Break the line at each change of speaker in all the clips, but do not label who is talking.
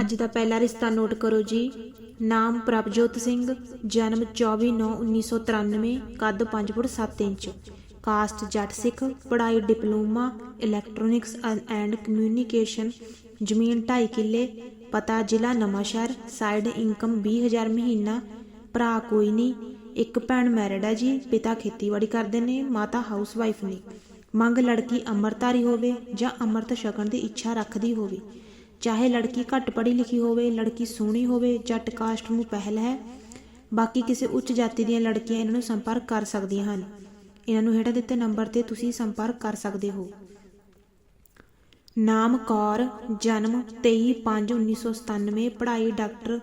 ਅੱਜ ਦਾ ਪਹਿਲਾ ਰਿਸ਼ਤਾ ਨੋਟ ਕਰੋ ਜੀ। ਨਾਮ ਪ੍ਰਭਜੋਤ ਸਿੰਘ, ਜਨਮ 24/9/1993 ਕੱਦ 5 foot 7 inch. Caste Jatt Sikh, ਪੜ੍ਹਾਈ ਡਿਪਲੋਮਾ ਇਲੈਕਟ੍ਰੋਨਿਕਸ ਐਂਡ ਕਮਿਊਨੀਕੇਸ਼ਨ ਜ਼ਮੀਨ 2.5 ਕਿੱਲੇ, ਪਤਾ ਜ਼ਿਲ੍ਹਾ ਨਵਾਂਸ਼ਹਿਰ ਸਾਈਡ ਇਨਕਮ 20000 ਮਹੀਨਾ, ਭਰਾ ਕੋਈ ਨਹੀਂ, ਇੱਕ ਭੈਣ ਮੈਰਿਡ ਹੈ ਜੀ, ਪਿਤਾ ਖੇਤੀਬਾੜੀ ਕਰਦੇ ਨੇ, ਮਾਤਾ ਹਾਊਸ ਵਾਈਫ ਨੇ। ਮੰਗ ਲੜਕੀ ਅੰਮ੍ਰਿਤਧਾਰੀ ਹੋਵੇ ਜਾਂ ਅੰਮ੍ਰਿਤ ਛਕਣ ਦੀ ਇੱਛਾ ਰੱਖਦੀ ਹੋਵੇ। ਚਾਹੇ ਲੜਕੀ ਘੱਟ ਪੜ੍ਹੀ ਲਿਖੀ ਹੋਵੇ, ਲੜਕੀ ਸੋਹਣੀ ਹੋਵੇ ਜੱਟ ਕਾਸਟ ਨੂੰ ਪਹਿਲ ਹੈ, ਬਾਕੀ ਕਿਸੇ ਉੱਚ ਜਾਤੀ ਦੀਆਂ ਲੜਕੀਆਂ ਇਹਨਾਂ ਨੂੰ ਸੰਪਰਕ ਕਰ ਸਕਦੀਆਂ ਹਨ। ਇਹਨਾਂ ਨੂੰ ਹੇਠਾਂ ਦਿੱਤੇ ਨੰਬਰ ਤੇ ਤੁਸੀਂ ਸੰਪਰਕ ਕਰ ਸਕਦੇ ਹੋ। ਨਾਮ, ਕੌਰ, ਜਨਮ 23/5/1997 ਪੜ੍ਹਾਈ ਡਾਕਟਰ,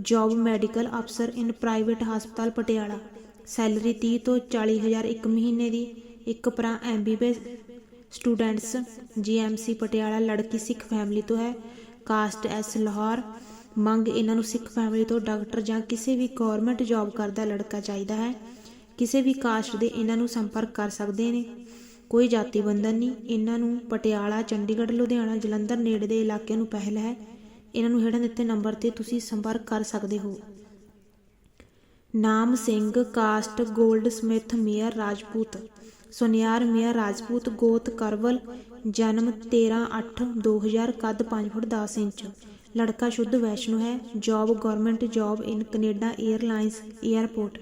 ਜੌਬ ਮੈਡੀਕਲ ਅਫਸਰ ਇਨ ਪ੍ਰਾਈਵੇਟ ਹਸਪਤਾਲ ਪਟਿਆਲਾ। ਸੈਲਰੀ 30 ਤੋਂ 40 ਹਜ਼ਾਰ ਇੱਕ ਮਹੀਨੇ ਦੀ, ਇੱਕ ਭਰਾ ਐਮਬੀਬੀ ਸਟੂਡੈਂਟਸ, ਜੀਐਮਸੀ ਪਟਿਆਲਾ ਲੜਕੀ ਸਿੱਖ ਫੈਮਿਲੀ ਤੋਂ ਹੈ। ਕਾਸਟ ਐਸ ਲਾਹੌਰ, ਮੰਗ ਇਹਨਾਂ ਨੂੰ ਸਿੱਖ ਫੈਮਿਲੀ ਤੋਂ ਡਾਕਟਰ ਜਾਂ ਕਿਸੇ ਵੀ ਗਵਰਨਮੈਂਟ ਜੌਬ ਕਰਦਾ ਲੜਕਾ ਚਾਹੀਦਾ ਹੈ। ਕਿਸੇ ਵੀ ਕਾਸਟ ਦੇ ਇਹਨਾਂ ਨੂੰ ਸੰਪਰਕ ਕਰ ਸਕਦੇ ਨੇ। ਕੋਈ ਜਾਤੀ ਬੰਧਨ ਨਹੀਂ। ਇਹਨਾਂ ਨੂੰ ਪਟਿਆਲਾ, ਚੰਡੀਗੜ੍ਹ, ਲੁਧਿਆਣਾ, ਜਲੰਧਰ ਨੇੜੇ ਦੇ ਇਲਾਕਿਆਂ ਨੂੰ ਪਹਿਲ ਹੈ। ਇਹਨਾਂ ਨੂੰ ਹੇਠਾਂ ਦਿੱਤੇ ਨੰਬਰ ਤੇ ਤੁਸੀਂ ਸੰਪਰਕ ਕਰ ਸਕਦੇ ਹੋ। ਨਾਮ Singh, caste goldsmith Mair, Rajput. ਸੁਨਿਆਰ ਮੇਅਰ ਰਾਜਪੂਤ ਗੋਤ ਕਰਵਲ, ਜਨਮ 13/8/2000 ਕੱਦ 5 ਫੁੱਟ 10 ਇੰਚ। ਲੜਕਾ ਸ਼ੁੱਧ ਵੈਸ਼ਨੂ ਹੈ, job government job in Canada airlines airport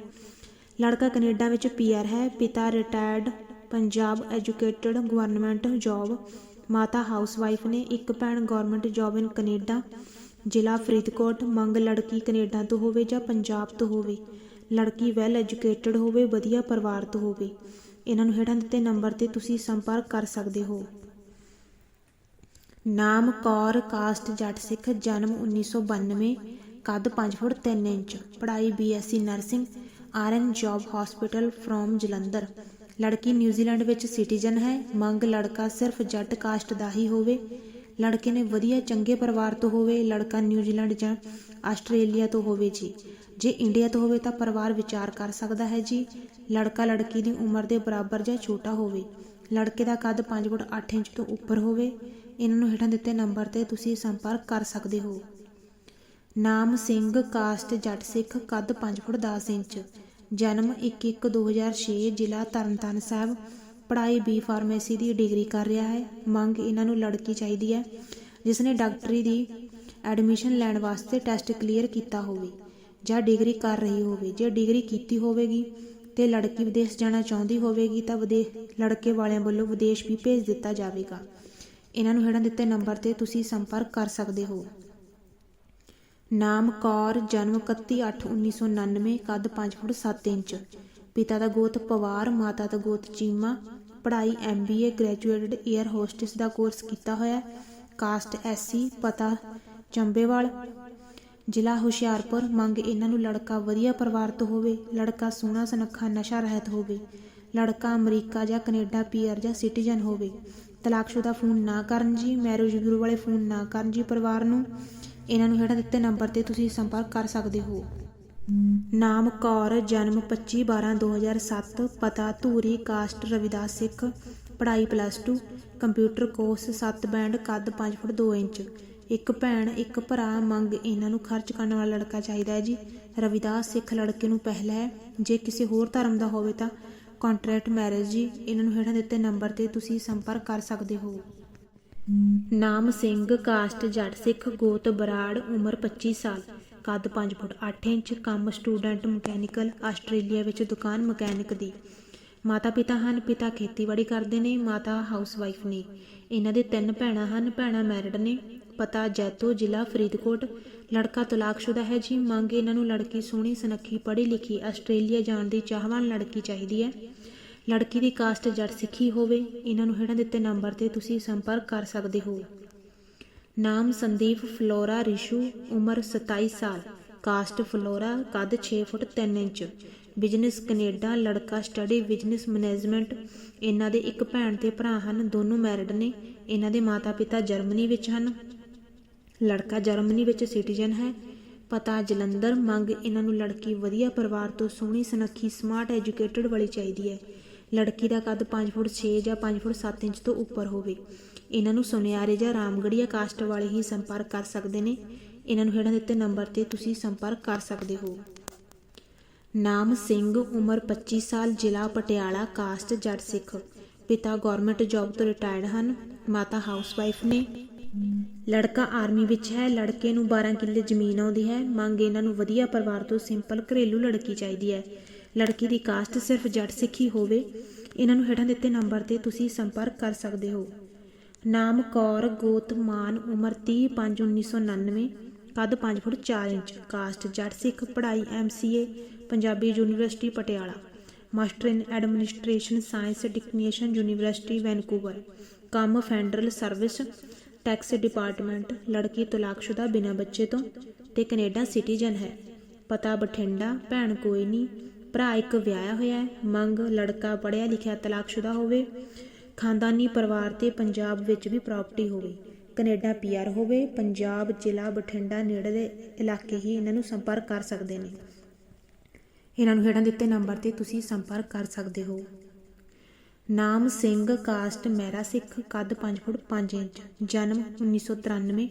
ਲੜਕਾ ਕੈਨੇਡਾ ਵਿੱਚ ਪੀਆਰ ਹੈ, ਪਿਤਾ retired Punjab educated government job, ਮਾਤਾ ਹਾਊਸਵਾਈਫ ਨੇ ਇੱਕ ਭੈਣ ਗਵਰਨਮੈਂਟ ਜੌਬ ਇਨ ਕੈਨੇਡਾ, ਜ਼ਿਲ੍ਹਾ ਫਰੀਦਕੋਟ, ਮੰਗ ਲੜਕੀ ਕੈਨੇਡਾ ਤੋਂ ਹੋਵੇ ਜਾਂ ਪੰਜਾਬ ਤੋਂ ਹੋਵੇ। ਲੜਕੀ ਵੈਲ ਐਜੂਕੇਟਡ ਹੋਵੇ, ਵਧੀਆ ਪਰਿਵਾਰ ਤੋਂ ਹੋਵੇ। ਇਹਨਾਂ ਨੂੰ ਹੇਠਾਂ ਦਿੱਤੇ ਨੰਬਰ ਤੇ ਤੁਸੀਂ ਸੰਪਰਕ ਕਰ ਸਕਦੇ ਹੋ। ਨਾਮ, ਕੌਰ, ਕਾਸਟ, ਜੱਟ ਸਿੱਖ, ਜਨਮ 1992 ਕੱਦ 5 ਫੁੱਟ 3 ਇੰਚ, ਪੜ੍ਹਾਈ BSc nursing RN job hospital from Jalandhar. ਲੜਕੀ ਨਿਊਜ਼ੀਲੈਂਡ ਵਿੱਚ ਸਿਟੀਜ਼ਨ ਹੈ, ਮੰਗ ਲੜਕਾ ਸਿਰਫ ਜੱਟ ਕਾਸਟ ਦਾ ਹੀ ਹੋਵੇ। ਲੜਕੇ ਨੇ ਵਧੀਆ ਚੰਗੇ ਪਰਿਵਾਰ ਤੋਂ ਹੋਵੇ, ਲੜਕਾ ਨਿਊਜ਼ੀਲੈਂਡ ਜਾਂ ਆਸਟ੍ਰੇਲੀਆ ਤੋਂ ਹੋਵੇ ਜੀ। ਜੇ ਇੰਡੀਆ ਤੋਂ ਹੋਵੇ ਤਾਂ ਪਰਿਵਾਰ ਵਿਚਾਰ ਕਰ ਸਕਦਾ ਹੈ ਜੀ। ਲੜਕਾ ਲੜਕੀ ਦੀ ਉਮਰ ਦੇ ਬਰਾਬਰ ਜਾਂ ਛੋਟਾ ਹੋਵੇ। ਲੜਕੇ ਦਾ ਕੱਦ 5 ਫੁੱਟ 8 ਇੰਚ ਤੋਂ ਉੱਪਰ ਹੋਵੇ। ਇਹਨਾਂ ਨੂੰ ਹੇਠਾਂ ਦਿੱਤੇ ਨੰਬਰ ਤੇ ਤੁਸੀਂ ਸੰਪਰਕ ਕਰ ਸਕਦੇ ਹੋ। ਨਾਮ ਸਿੰਘ, ਕਾਸਟ, ਜੱਟ ਸਿੱਖ, ਕੱਦ 5 ਫੁੱਟ 10 ਇੰਚ। ਜਨਮ 21/2006 ਜ਼ਿਲ੍ਹਾ ਤਰਨਤਾਰਨ ਸਾਹਿਬ। ਪੜ੍ਹਾਈ ਬੀ ਫਾਰਮੇਸੀ ਦੀ ਡਿਗਰੀ ਕਰ ਰਿਹਾ ਹੈ। ਮੰਗ ਇਹਨਾਂ ਨੂੰ ਲੜਕੀ ਚਾਹੀਦੀ ਹੈ ਜਿਸ ਨੇ ਡਾਕਟਰੀ ਦੀ ਐਡਮਿਸ਼ਨ ਲੈਣ ਵਾਸਤੇ ਟੈਸਟ ਕਲੀਅਰ ਕੀਤਾ ਹੋਵੇ ਜਾਂ ਡਿਗਰੀ ਕਰ ਰਹੀ ਹੋਵੇ। ਜੇ ਡਿਗਰੀ ਕੀਤੀ ਹੋਵੇਗੀ ਤੇ ਲੜਕੀ ਵਿਦੇਸ਼ ਜਾਣਾ ਚਾਹੁੰਦੀ ਹੋਵੇਗੀ ਤਾਂ ਵਿਦੇਸ਼, ਲੜਕੇ ਵਾਲਿਆਂ ਵੱਲੋਂ ਵਿਦੇਸ਼ ਵੀ ਭੇਜ ਦਿੱਤਾ ਜਾਵੇਗਾ। ਇਹਨਾਂ ਨੂੰ ਹੇਠਾਂ ਦਿੱਤੇ ਨੰਬਰ ਤੇ ਤੁਸੀਂ ਸੰਪਰਕ ਕਰ ਸਕਦੇ ਹੋ। ਨਾਮ ਕੌਰ, ਜਨਮ 31/8/1999 ਕੱਦ 5 ਫੁੱਟ 7 ਇੰਚ। ਪਿਤਾ ਦਾ ਗੋਤ ਪਵਾਰ, ਮਾਤਾ ਦਾ ਗੋਤ ਚੀਮਾ। ਪੜ੍ਹਾਈ ਐਮਬੀਏ ਗ੍ਰੈਜੂਏਟਡ 에ਅਰ ਹੋਸਟਸ ਦਾ ਕੋਰਸ ਕੀਤਾ ਹੋਇਆ ਕਾਸਟ ਐਸਸੀ ਪਤਾ, ਚੰਬੇਵਾਲ। ਜ਼ਿਲ੍ਹਾ ਹੁਸ਼ਿਆਰਪੁਰ, ਮੰਗ ਇਹਨਾਂ ਨੂੰ ਲੜਕਾ ਵਧੀਆ ਪਰਿਵਾਰ ਤੋਂ ਹੋਵੇ, ਲੜਕਾ ਸੋਹਣਾ, ਸੁਨੱਖਾ, ਨਸ਼ਾ ਰਹਿਤ ਹੋਵੇ, ਲੜਕਾ ਅਮਰੀਕਾ ਜਾਂ ਕੈਨੇਡਾ ਪੀਆਰ ਜਾਂ ਸਿਟੀਜ਼ਨ ਹੋਵੇ। ਤਲਾਕਸ਼ੁਦਾ ਫੋਨ ਨਾ ਕਰਨ ਜੀ, ਮੈਰਿਜ ਬਿਊਰੋ ਵਾਲੇ ਫੋਨ ਨਾ ਕਰਨ ਜੀ ਪਰਿਵਾਰ ਨੂੰ। ਇਹਨਾਂ ਨੂੰ ਹੇਠਾਂ ਦਿੱਤੇ ਨੰਬਰ ਤੇ ਤੁਸੀਂ ਸੰਪਰਕ ਕਰ ਸਕਦੇ ਹੋ। ਨਾਮ ਕੌਰ, ਜਨਮ 25 12 2007 ਪਤਾ ਧੂਰੀ, ਕਾਸਟ ਰਵਿਦਾਸ ਸਿੱਖ, ਪੜ੍ਹਾਈ ਪਲੱਸ 2 ਕੰਪਿਊਟਰ ਕੋਰਸ 7 ਬੈਂਡ ਕੱਦ 5 ਫੁੱਟ 2 ਇੰਚ। ਇੱਕ ਭੈਣ, ਇੱਕ ਭਰਾ, ਮੰਗ ਇਹਨਾਂ ਨੂੰ ਖਰਚ ਕਰਨ ਵਾਲਾ ਲੜਕਾ ਚਾਹੀਦਾ ਹੈ ਜੀ। ਰਵਿਦਾਸ ਸਿੱਖ ਲੜਕੇ ਨੂੰ ਪਹਿਲਾ ਹੈ। ਜੇ ਕਿਸੇ ਹੋਰ ਧਰਮ ਦਾ ਹੋਵੇ ਤਾਂ ਕੰਟਰੈਕਟ ਮੈਰਿਜ ਜੀ। ਇਹਨਾਂ ਨੂੰ ਹੇਠਾਂ ਦਿੱਤੇ ਨੰਬਰ ਤੇ ਤੁਸੀਂ ਸੰਪਰਕ ਕਰ ਸਕਦੇ ਹੋ। ਨਾਮ ਸਿੰਘ, ਕਾਸਟ ਜੱਟ ਸਿੱਖ, ਗੋਤ ਬਰਾੜ, ਉਮਰ 25 ਸਾਲ। ਕੱਦ 5 ਫੁੱਟ 8 ਇੰਚ, ਕੰਮ ਸਟੂਡੈਂਟ ਮਕੈਨੀਕਲ ਆਸਟ੍ਰੇਲੀਆ ਵਿੱਚ ਦੁਕਾਨ ਮਕੈਨਿਕ ਦੀ। ਮਾਤਾ ਪਿਤਾ ਹਨ, ਪਿਤਾ ਖੇਤੀਬਾੜੀ ਕਰਦੇ ਨੇ, ਮਾਤਾ ਹਾਊਸ ਵਾਈਫ ਨੇ। ਇਹਨਾਂ ਦੇ ਤਿੰਨ ਭੈਣਾਂ ਹਨ, ਭੈਣਾਂ ਮੈਰਿਡ ਨੇ। ਪਤਾ ਜੈਤੋ ਜ਼ਿਲ੍ਹਾ ਫਰੀਦਕੋਟ। ਲੜਕਾ ਤਲਾਕਸ਼ੁਦਾ ਹੈ ਜੀ। ਮੰਗ ਇਹਨਾਂ ਨੂੰ ਲੜਕੀ ਸੋਹਣੀ, ਸੁਨੱਖੀ ਪੜ੍ਹੀ ਲਿਖੀ ਆਸਟ੍ਰੇਲੀਆ ਜਾਣ ਦੀ ਚਾਹਵਾਨ ਲੜਕੀ ਚਾਹੀਦੀ ਹੈ। ਲੜਕੀ ਦੀ ਕਾਸਟ ਜੱਟ ਸਿੱਖੀ ਹੋਵੇ। ਇਹਨਾਂ ਨੂੰ ਹੇਠਾਂ ਦਿੱਤੇ ਨੰਬਰ ਤੇ ਤੁਸੀਂ ਸੰਪਰਕ ਕਰ ਸਕਦੇ ਹੋ। ਨਾਮ ਸੰਦੀਪ ਫਲੋਰਾ ਰਿਸ਼ੂ, ਉਮਰ 27 ਸਾਲ, ਕਾਸਟ ਫਲੋਰਾ, ਕੱਦ 6 ਫੁੱਟ 3 ਇੰਚ। ਬਿਜ਼ਨਸ ਕੈਨੇਡਾ, ਲੜਕਾ ਸਟੱਡੀ ਬਿਜ਼ਨਸ ਮੈਨੇਜਮੈਂਟ। ਇਹਨਾਂ ਦੇ ਇੱਕ ਭੈਣ ਤੇ ਭਰਾ ਹਨ, ਦੋਨੋਂ ਮੈਰਿਡ ਨੇ। ਇਹਨਾਂ ਦੇ ਮਾਤਾ-ਪਿਤਾ ਜਰਮਨੀ ਵਿੱਚ ਹਨ। ਲੜਕਾ ਜਰਮਨੀ ਵਿੱਚ ਸਿਟੀਜ਼ਨ ਹੈ। ਪਤਾ ਜਲੰਧਰ, ਮੰਗ ਇਹਨਾਂ ਨੂੰ ਲੜਕੀ ਵਧੀਆ ਪਰਿਵਾਰ ਤੋਂ ਸੋਹਣੀ, ਸੁਨੱਖੀ, ਸਮਾਰਟ, ਐਜੂਕੇਟਡ ਵਾਲੀ ਚਾਹੀਦੀ ਹੈ। ਲੜਕੀ ਦਾ ਕੱਦ 5 ਫੁੱਟ 6 ਜਾਂ 5 ਫੁੱਟ 7 ਇੰਚ ਤੋਂ ਉੱਪਰ ਹੋਵੇ। ਇਹਨਾਂ ਨੂੰ ਸੁਨਿਆਰੇ ਜਾਂ ਰਾਮਗੜੀਆ ਕਾਸਟ ਵਾਲੇ ਹੀ ਸੰਪਰਕ ਕਰ ਸਕਦੇ ਨੇ। ਇਹਨਾਂ ਨੂੰ ਹੇਠਾਂ ਦਿੱਤੇ ਨੰਬਰ ਤੇ ਤੁਸੀਂ ਸੰਪਰਕ ਕਰ ਸਕਦੇ ਹੋ। ਨਾਮ ਸਿੰਘ, ਉਮਰ 25 ਸਾਲ, ਜ਼ਿਲ੍ਹਾ ਪਟਿਆਲਾ, ਕਾਸਟ ਜੱਟ ਸਿੱਖ। ਪਿਤਾ ਗਵਰਨਮੈਂਟ ਜੌਬ ਤੋਂ ਰਿਟਾਇਰਡ ਹਨ। ਮਾਤਾ ਹਾਊਸਵਾਈਫ ਨੇ। ਲੜਕਾ ਆਰਮੀ ਵਿੱਚ ਹੈ। ਲੜਕੇ ਨੂੰ 12 ਕਿੱਲੇ ਜ਼ਮੀਨ ਆਉਂਦੀ ਹੈ। ਮੰਗ ਇਹਨਾਂ ਨੂੰ ਵਧੀਆ ਪਰਿਵਾਰ ਤੋਂ ਸਿੰਪਲ ਘਰੇਲੂ ਲੜਕੀ ਚਾਹੀਦੀ ਹੈ। ਲੜਕੀ ਦੀ ਕਾਸਟ ਸਿਰਫ ਜੱਟ ਸਿੱਖੀ ਹੋਵੇ। ਇਹਨਾਂ ਨੂੰ ਹੇਠਾਂ ਦਿੱਤੇ ਨੰਬਰ ਤੇ ਤੁਸੀਂ ਸੰਪਰਕ ਕਰ ਸਕਦੇ ਹੋ। ਨਾਮ ਕੌਰ ਗੋਤ ਮਾਨ ਉਮਰ 30 5 1999 ਕੱਦ 5 ਫੁੱਟ 4 ਇੰਚ, ਕਾਸਟ ਜੱਟ ਸਿੱਖ ਪੜ੍ਹਾਈ MCA Punjabi university Patiala, master in administration science technician university Vancouver, ਕੰਮ ਫੈਡਰਲ ਸਰਵਿਸ, ਟੈਕਸ ਡਿਪਾਰਟਮੈਂਟ, ਲੜਕੀ ਤਲਾਕਸ਼ੁਦਾ ਬਿਨਾਂ ਬੱਚੇ ਤੋਂ ਤੇ ਕੈਨੇਡਾ ਸਿਟੀਜ਼ਨ ਹੈ। ਪਤਾ ਬਠਿੰਡਾ, ਭੈਣ ਕੋਈ ਨਹੀਂ ਭਰਾ ਇੱਕ ਵਿਆਹਿਆ ਹੋਇਆ ਹੈ, ਮੰਗ ਲੜਕਾ ਪੜ੍ਹਿਆ ਲਿਖਿਆ ਤਲਾਕਸ਼ੁਦਾ ਹੋਵੇ ਖਾਨਦਾਨੀ ਪਰਿਵਾਰ ਤੇ ਪੰਜਾਬ ਵਿੱਚ ਵੀ ਪ੍ਰਾਪਰਟੀ ਹੋਵੇ। ਕੈਨੇਡਾ ਪੀਆਰ ਹੋਵੇ, ਪੰਜਾਬ ਜ਼ਿਲ੍ਹਾ ਬਠਿੰਡਾ ਨੇੜੇ ਇਲਾਕੇ ਹੀ ਇਹਨਾਂ ਨੂੰ ਸੰਪਰਕ ਕਰ ਸਕਦੇ ਨੇ। ਇਹਨਾਂ ਨੂੰ ਹੇਠਾਂ ਦਿੱਤੇ ਨੰਬਰ ਤੇ ਤੁਸੀਂ ਸੰਪਰਕ ਕਰ ਸਕਦੇ ਹੋ। ਨਾਮ ਸਿੰਘ, ਕਾਸਟ, ਮਹਿਰਾ ਸਿੱਖ, ਕੱਦ 5 ਫੁੱਟ 5 ਇੰਚ, ਜਨਮ 1993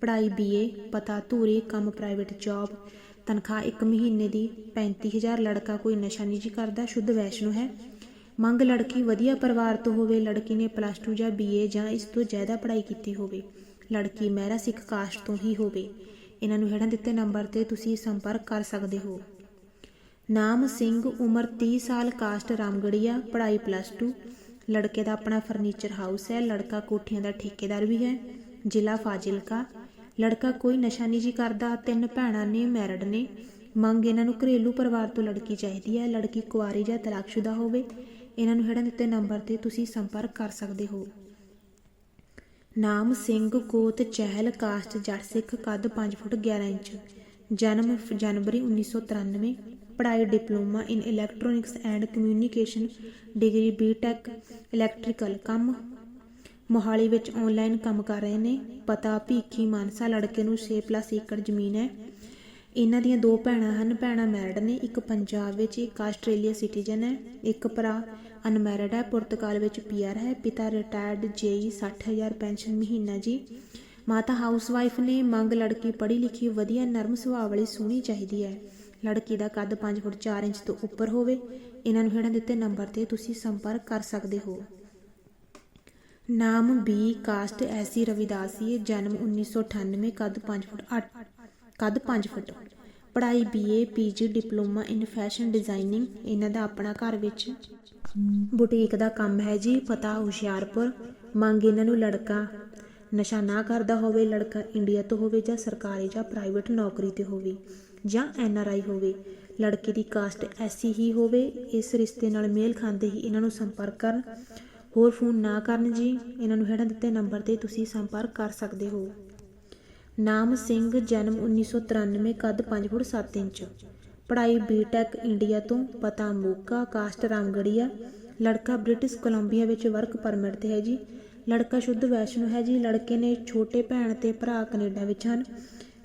ਪੜ੍ਹਾਈ ਬੀਏ ਪਤਾ ਧੂਰੀ, ਕੰਮ ਪ੍ਰਾਈਵੇਟ ਜੌਬ ਤਨਖਾਹ 1 ਮਹੀਨੇ ਦੀ 35000 ਲੜਕਾ ਕੋਈ ਨਸ਼ਾ ਨਹੀਂ ਜੀ ਕਰਦਾ, ਸ਼ੁੱਧ ਵੈਸ਼ਨੂ ਹੈ। ਮੰਗ ਲੜਕੀ ਵਧੀਆ ਪਰਿਵਾਰ ਤੋਂ ਹੋਵੇ, ਲੜਕੀ ਨੇ ਪਲੱਸ 2 ਜਾਂ ਬੀਏ ਜਾਂ ਇਸ ਤੋਂ ਜ਼ਿਆਦਾ ਪੜ੍ਹਾਈ ਕੀਤੀ ਹੋਵੇ, ਲੜਕੀ ਮਹਿਰਾ ਸਿੱਖ ਕਾਸਟ ਤੋਂ ਹੀ ਹੋਵੇ। ਇਹਨਾਂ ਨੂੰ ਹੇਠਾਂ ਦਿੱਤੇ ਨੰਬਰ ਤੇ ਤੁਸੀਂ ਸੰਪਰਕ ਕਰ ਸਕਦੇ ਹੋ। ਨਾਮ ਸਿੰਘ, ਉਮਰ 30 ਸਾਲ, ਕਾਸਟ ਰਾਮਗੜੀਆ, ਪੜ੍ਹਾਈ ਪਲੱਸ 2 ਲੜਕੇ ਦਾ ਆਪਣਾ ਫਰਨੀਚਰ ਹਾਊਸ ਹੈ, ਲੜਕਾ ਕੋਠੀਆਂ ਦਾ ਠੇਕੇਦਾਰ ਵੀ ਹੈ, ਜ਼ਿਲ੍ਹਾ ਫਾਜ਼ਿਲਕਾ। ਲੜਕਾ ਕੋਈ ਨਸ਼ਾ ਨਹੀਂ ਜੀ ਕਰਦਾ, ਤਿੰਨ ਭੈਣਾਂ ਨੇ ਮੈਰਿਡ ਨੇ। ਮੰਗ ਇਹਨਾਂ ਨੂੰ ਘਰੇਲੂ ਪਰਿਵਾਰ ਤੋਂ ਲੜਕੀ ਚਾਹੀਦੀ ਹੈ, ਲੜਕੀ ਕੁਆਰੀ ਜਾਂ ਤਲਾਕਸ਼ੁਦਾ ਹੋਵੇ। ਇਹਨਾਂ ਨੂੰ ਹੇਠਾਂ ਦਿੱਤੇ ਨੰਬਰ ਤੇ ਤੁਸੀਂ ਸੰਪਰਕ ਕਰ ਸਕਦੇ ਹੋ। ਨਾਮ, ਸਿੰਘ ਕੋਤ ਚਹਿਲ ਕਾਸਟ ਜੱਟ ਸਿੱਖ, ਕੱਦ 5 ਫੁੱਟ 11 ਇੰਚ। ਜਨਮ ਫ- ਜਨਵਰੀ 1993 ਪੜ੍ਹਾਈ, diploma in electronics and communication degree BTech electrical ਕੰਮ। ਮੋਹਾਲੀ ਵਿੱਚ ਆਨਲਾਈਨ ਕੰਮ ਕਰ ਰਹੇ ਨੇ। ਪਤਾ, ਭੀਖੀ, ਮਾਨਸਾ, ਲੜਕੇ ਨੂੰ 6+ ਏਕੜ ਜ਼ਮੀਨ ਹੈ। ਇਹਨਾਂ ਦੀਆਂ ਦੋ ਭੈਣਾਂ ਹਨ, ਭੈਣਾਂ ਮੈਰਿਡ ਨੇ, ਇੱਕ ਪੰਜਾਬ ਵਿੱਚ ਇੱਕ ਆਸਟ੍ਰੇਲੀਆ ਸਿਟੀਜ਼ਨ ਹੈ, ਇੱਕ ਭਰਾ ਅਨਮੈਰਿਡ ਹੈ, ਪੁਰਤਗਾਲ ਵਿੱਚ ਪੀਆਰ ਹੈ, ਪਿਤਾ ਰਿਟਾਇਰਡ ਜੇਈ 60000 ਪੈਨਸ਼ਨ ਮਹੀਨਾ ਜੀ। ਮਾਤਾ ਹਾਊਸਵਾਈਫ ਨੇ ਮੰਗ ਲੜਕੀ ਪੜ੍ਹੀ ਲਿਖੀ ਵਧੀਆ ਨਰਮ ਸੁਭਾਅ ਵਾਲੀ ਸੋਹਣੀ ਚਾਹੀਦੀ ਹੈ। ਲੜਕੀ ਦਾ ਕੱਦ 5 ਫੁੱਟ 4 ਇੰਚ ਤੋਂ ਉੱਪਰ ਹੋਵੇ, ਇਹਨਾਂ ਨੂੰ ਹੇਠਾਂ ਦਿੱਤੇ ਨੰਬਰ ਤੇ ਤੁਸੀਂ ਸੰਪਰਕ ਕਰ ਸਕਦੇ ਹੋ। ਨਾਮ ਬੀ, ਕਾਸਟ ਐਸੀ ਰਵਿਦਾਸੀ ਜਨਮ 1998 ਕੱਦ 5 ਫੁੱਟ 8 ਕੱਦ 5 ਫੁੱਟ। ਪੜ੍ਹਾਈ BA PG diploma in fashion designing ਇਹਨਾਂ ਦਾ ਆਪਣਾ ਘਰ ਵਿੱਚ। ਬੁਟੀਕ ਦਾ ਕੰਮ ਹੈ ਜੀ ਪਤਾ ਹੁਸ਼ਿਆਰਪੁਰ। ਮੰਗ ਇਹਨਾਂ ਨੂੰ ਲੜਕਾ। ਨਸ਼ਾ ਨਾ ਕਰਦਾ ਹੋਵੇ, ਲੜਕਾ ਇੰਡੀਆ ਤੋਂ ਹੋਵੇ ਜਾਂ ਸਰਕਾਰੀ ਜਾਂ ਪ੍ਰਾਈਵੇਟ ਨੌਕਰੀ ਤੇ ਹੋਵੇ ਜਾਂ ਆਈ ਹੋਵੇ। ਲੜਕੇ ਦੀ ਕਾਸਟ ਐਸੀ ਹੀ ਹੋਵੇ, ਇਸ ਰਿਸ਼ਤੇ ਨਾਲ ਮੇਲ ਖਾਂਦੇ ਹੀ ਇਹਨਾਂ ਨੂੰ ਸੰਪਰਕ ਕਰਨ। ਹੋਰ ਫੋਨ ਨਾ ਕਰਨ ਜੀ, ਇਹਨਾਂ ਨੂੰ ਹੇਠਾਂ ਦਿੱਤੇ ਨੰਬਰ ਤੇ ਤੁਸੀਂ ਸੰਪਰਕ ਕਰ ਸਕਦੇ ਹੋ। ਨਾਮ ਸਿੰਘ, ਜਨਮ 1993 ਕੱਦ 5 ਫੁੱਟ 7 ਇੰਚ। ਪੜ੍ਹਾਈ ਬੀਟੈਕ ਇੰਡੀਆ ਤੋਂ ਪਤਾ ਮੋਗਾ ਕਾਸਟ ਰਾਮਗੜੀਆ ਲੜਕਾ ਬ੍ਰਿਟਿਸ਼ ਕੋਲੰਬੀਆ ਵਿੱਚ ਵਰਕ ਪਰਮਿਟ ਤੇ ਹੈ ਜੀ। ਲੜਕਾ ਸ਼ੁੱਧ ਵੈਸ਼ਨੂ ਹੈ ਜੀ। ਲੜਕੇ ਨੇ ਛੋਟੇ ਭੈਣ ਤੇ ਭਰਾ ਕੈਨੇਡਾ ਵਿੱਚ ਹਨ।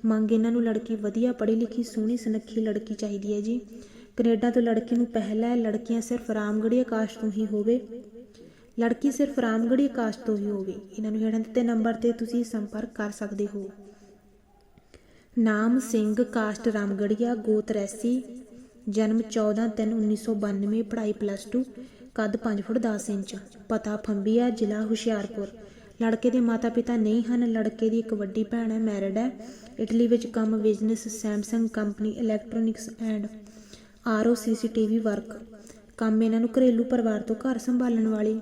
ਮੰਗ ਇਹਨਾਂ ਨੂੰ ਲੜਕੀ ਵਧੀਆ ਪੜ੍ਹੀ ਲਿਖੀ, ਸੋਹਣੀ ਸੁਨੱਖੀ ਲੜਕੀ ਚਾਹੀਦੀ ਹੈ ਜੀ। ਕੈਨੇਡਾ ਤੋਂ ਲੜਕੀ ਨੂੰ ਪਹਿਲਾ ਹੈ। ਲੜਕੀਆਂ ਸਿਰਫ ਰਾਮਗੜੀਆ ਕਾਸਟ ਤੋਂ ਹੀ ਹੋਵੇ। ਲੜਕੀ ਸਿਰਫ ਰਾਮਗੜੀਆ ਕਾਸਟ ਤੋਂ ਹੀ ਹੋਵੇ। ਇਹਨਾਂ ਨੂੰ ਹੇਠਾਂ ਦਿੱਤੇ ਨੰਬਰ ਤੇ ਤੁਸੀਂ ਸੰਪਰਕ ਕਰ ਸਕਦੇ ਹੋ। ਨਾਮ ਸਿੰਘ, ਕਾਸਟ ਰਾਮਗੜੀਆ, ਗੋਤ ਰੈਸੀ, ਜਨਮ 14/3/1992 ਪੜ੍ਹਾਈ ਪਲੱਸ 2 ਕੱਦ 5 ਫੁੱਟ 10 ਇੰਚ, ਪਤਾ ਫੰਬੀਆ, ਜ਼ਿਲ੍ਹਾ ਹੁਸ਼ਿਆਰਪੁਰ। ਲੜਕੇ ਦੇ ਮਾਤਾ-ਪਿਤਾ ਨਹੀਂ ਹਨ, ਲੜਕੇ ਦੀ ਇੱਕ ਵੱਡੀ ਭੈਣ ਹੈ, ਮੈਰਿਡ ਹੈ। ਇਟਲੀ ਵਿੱਚ ਕੰਮ, business, Samsung company, electronics and RO CCTV work. ਕੰਮ ਇਹਨਾਂ ਨੂੰ ਘਰੇਲੂ ਪਰਿਵਾਰ ਤੋਂ ਘਰ ਸੰਭਾਲਣ ਵਾਲੀ।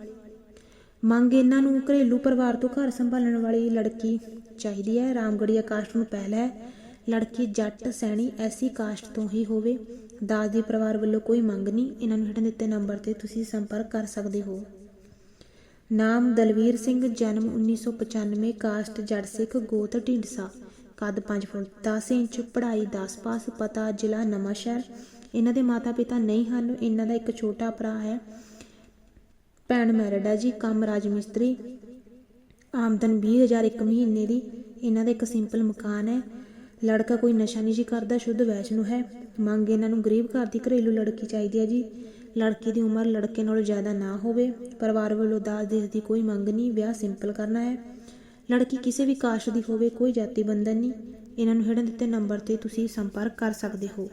ਮੰਗ ਇਹਨਾਂ ਨੂੰ ਘਰੇਲੂ ਪਰਿਵਾਰ ਤੋਂ ਘਰ ਸੰਭਾਲਣ ਵਾਲੀ ਲੜਕੀ ਚਾਹੀਦੀ ਹੈ। ਰਾਮਗੜੀਆ ਕਾਸਟ ਨੂੰ ਪਹਿਲਾ ਹੈ। ਲੜਕੀ ਜੱਟ ਸੈਣੀ ਐਸੀ ਕਾਸਟ ਤੋਂ ਹੀ ਹੋਵੇ, ਦਾਸ ਦੇ ਪਰਿਵਾਰ ਵੱਲੋਂ ਕੋਈ ਮੰਗ ਨਹੀਂ, ਇਹਨਾਂ ਨੂੰ ਹੇਠਾਂ ਦਿੱਤੇ ਨੰਬਰ ਤੇ ਤੁਸੀਂ ਸੰਪਰਕ ਕਰ ਸਕਦੇ ਹੋ। ਨਾਮ ਦਲਵੀਰ ਸਿੰਘ, ਜਨਮ 1995 ਕਾਸਟ ਜੱਟ ਸਿੱਖ, ਗੋਤ ਢੀਂਡਸਾ। ਕੱਦ 5 ਫੁੱਟ 10 ਇੰਚ, ਪੜ੍ਹਾਈ 10 ਪਾਸ, ਪਤਾ ਜ਼ਿਲ੍ਹਾ ਨਵਾਂਸ਼ਹਿਰ ਇਹਨਾਂ ਦੇ ਮਾਤਾ-ਪਿਤਾ ਨਹੀਂ ਹਨ, ਇਹਨਾਂ ਦਾ ਇੱਕ ਛੋਟਾ ਭਰਾ ਹੈ, ਭੈਣ ਮੈਰਿਡ ਹੈ ਜੀ, ਕੰਮ ਰਾਜ ਮਿਸਤਰੀ। ਆਮਦਨ 20000 ਇੱਕ ਮਹੀਨੇ ਦੀ, ਇਹਨਾਂ ਦਾ ਇੱਕ ਸਿੰਪਲ ਮਕਾਨ ਹੈ। ਲੜਕਾ ਕੋਈ ਨਸ਼ਾ ਨਹੀਂ ਜੀ ਕਰਦਾ, ਸ਼ੁੱਧ ਵੈਸ਼ਨੂ ਹੈ। ਮੰਗ ਇਹਨਾਂ ਨੂੰ ਗਰੀਬ ਘਰ ਦੀ ਘਰੇਲੂ ਲੜਕੀ ਚਾਹੀਦੀ ਹੈ ਜੀ। ਲੜਕੀ ਦੀ ਉਮਰ ਲੜਕੇ ਨਾਲੋਂ ਜ਼ਿਆਦਾ ਨਾ ਹੋਵੇ। ਪਰਿਵਾਰ ਵੱਲੋਂ ਦਾਜ ਦੇਣ ਦੀ ਕੋਈ ਮੰਗ ਨਹੀਂ, ਵਿਆਹ ਸਿੰਪਲ ਕਰਨਾ ਹੈ। ਲੜਕੀ ਕਿਸੇ ਵੀ ਕਾਸਟ ਦੀ ਹੋਵੇ, ਕੋਈ ਜਾਤੀ ਬੰਧਨ ਨਹੀਂ। ਇਹਨਾਂ ਨੂੰ ਹੇਠਾਂ ਦਿੱਤੇ ਨੰਬਰ ਤੇ ਤੁਸੀਂ ਸੰਪਰਕ ਕਰ ਸਕਦੇ ਹੋ।